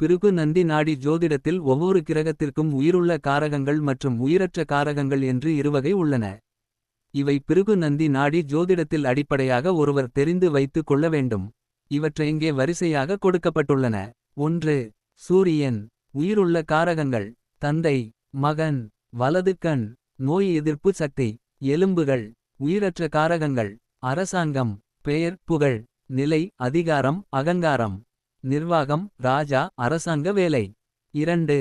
பிருகு நந்தி நாடி ஜோதிடத்தில் ஒவ்வொரு கிரகத்திற்கும் உயிருள்ள காரகங்கள் மற்றும் உயிரற்ற காரகங்கள் என்று இருவகை உள்ளன. இவை பிருகு நந்தி நாடி ஜோதிடத்தில் அடிப்படையாக ஒருவர் தெரிந்து வைத்துக் கொள்ள வேண்டும். இவற்றை இங்கே வரிசையாக கொடுக்கப்பட்டுள்ளன. ஒன்று சூரியன் உயிருள்ள காரகங்கள் தந்தை மகன் வலது கண் நோய் எதிர்ப்பு சக்தி எலும்புகள் உயிரற்ற காரகங்கள் அரசாங்கம் பெயர் புகழ் நிலை அதிகாரம் அகங்காரம் நிர்வாகம் ராஜா அரசாங்க வேலை. இரண்டு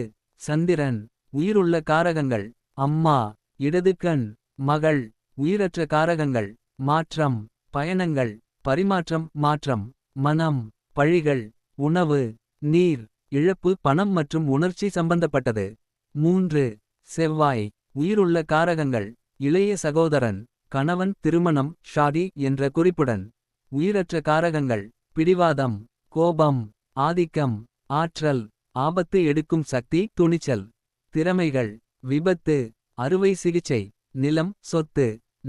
சந்திரன் உயிருள்ள காரகங்கள். அம்மா இடது கண் மகள் உயிரற்ற காரகங்கள். மாற்றம் பயணங்கள் பரிமாற்றம் மாற்றம். மனம் பழிகள் உணவு நீர் இழப்பு பணம் மற்றும் உணர்ச்சி சம்பந்தப்பட்டது. மூன்று செவ்வாய் உயிருள்ள காரகங்கள். இளைய சகோதரன் கணவன் திருமணம் ஷாடி என்ற குறிப்புடன். உயிரற்ற காரகங்கள் பிடிவாதம். கோபம் ஆதிக்கம் ஆற்றல் ஆபத்து எடுக்கும் சக்தி துணிச்சல் திறமைகள் விபத்து அறுவை சிகிச்சை நிலம் சொத்து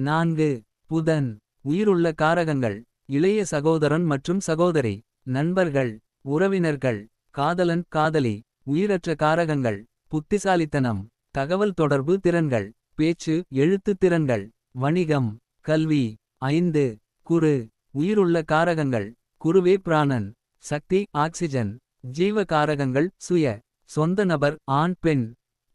நான்கு புதன் உயிருள்ள காரகங்கள் இளைய சகோதரன் மற்றும் சகோதரி நண்பர்கள் உறவினர்கள் காதலன் காதலி உயிரற்ற காரகங்கள் புத்திசாலித்தனம் தகவல் தொடர்பு திறன்கள் பேச்சு எழுத்து திறன்கள் வணிகம் கல்வி ஐந்து குரு உயிருள்ள காரகங்கள் குருவே பிராணன். சக்தி ஆக்சிஜன் ஜீவ காரகங்கள் சுய சொந்த நபர் ஆண் பெண்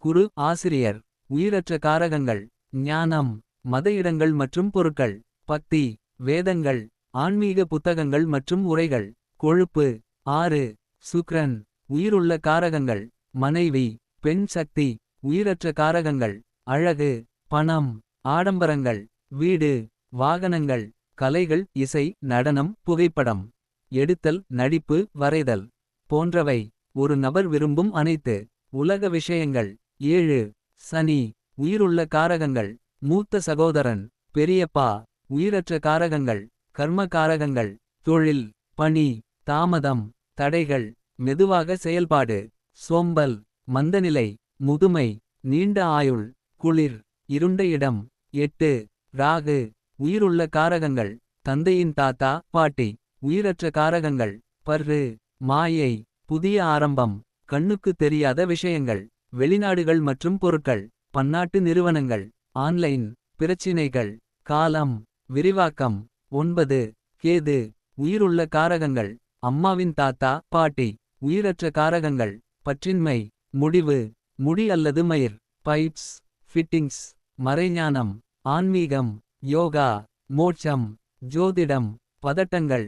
குரு ஆசிரியர் உயிரற்ற காரகங்கள் ஞானம் மத இடங்கள் மற்றும் பொருட்கள் பக்தி வேதங்கள் ஆன்மீக புத்தகங்கள் மற்றும் உரைகள் கொழுப்பு ஆறு சுக்ரன் உயிருள்ள காரகங்கள் மனைவி பெண் சக்தி உயிரற்ற காரகங்கள் அழகு பணம் ஆடம்பரங்கள் வீடு வாகனங்கள் கலைகள் இசை நடனம் புகைப்படம். எடுத்தல் நடிப்பு வரைதல் போன்றவை ஒரு நபர் விரும்பும் அனைத்து. உலக விஷயங்கள் ஏழு. சனி உயிருள்ள காரகங்கள். மூத்த சகோதரன் பெரியப்பா உயிரற்ற காரகங்கள் கர்ம காரகங்கள். தொழில் பணி தாமதம் தடைகள் மெதுவாக செயல்பாடு. சோம்பல் மந்தநிலை முதுமை நீண்ட ஆயுள் குளிர் இருண்ட இடம். எட்டு. ராகு உயிருள்ள காரகங்கள். தந்தையின் தாத்தா பாட்டி. உயிரற்ற காரகங்கள் பர்ரு மாயை புதிய ஆரம்பம் கண்ணுக்கு தெரியாத விஷயங்கள் வெளிநாடுகள் மற்றும் பொருட்கள் பன்னாட்டு நிறுவனங்கள் ஆன்லைன் பிரச்சினைகள் காலம் விரிவாக்கம் ஒன்பது கேது உயிருள்ள காரகங்கள் அம்மாவின் தாத்தா பாட்டி உயிரற்ற காரகங்கள் பற்றின்மை முடிவு முடி அல்லது மயிர் பைப்ஸ் ஃபிட்டிங்ஸ் மறைஞானம் ஆன்மீகம் யோகா மோட்சம் ஜோதிடம் பதட்டங்கள்